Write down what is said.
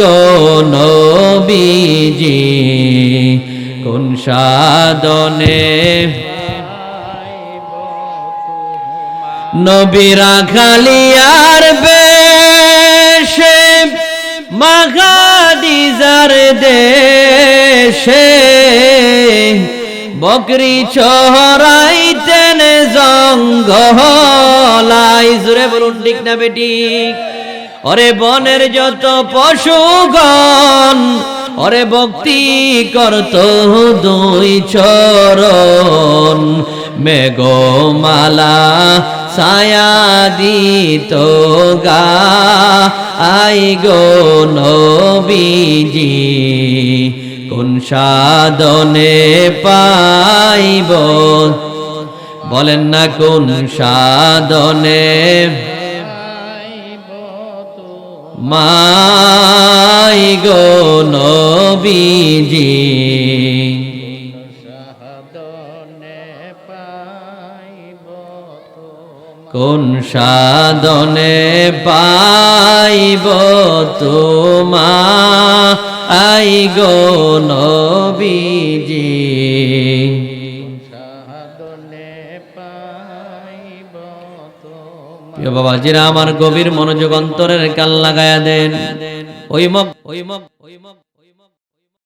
গো নবীজি, কোন সাধনে নবীরা খালিয়ার বেশে, মাগাদিজার দেশে। বকরি চহরাইতেন জঙ্গলাই জুড়ে বলুন, ঠিক না বেটি ওরে বনের যত পশুগণ, ওরে ভক্তি করত দুই চরণ। মেঘমালা ছায়া দিত গা, আই গো নবীজি, কোন সাধনে পাইব? বলেন না কোন সাধনে মাই গো নবীজি। কোন সাধনে পাইব তোমা? আই গো নবীজি। প্রিয় বাবাজিরা আমার গভীর মনোযোগ অন্তরের কাল লাগায়া দেন। ওই মগ ওই মগ ওই মগ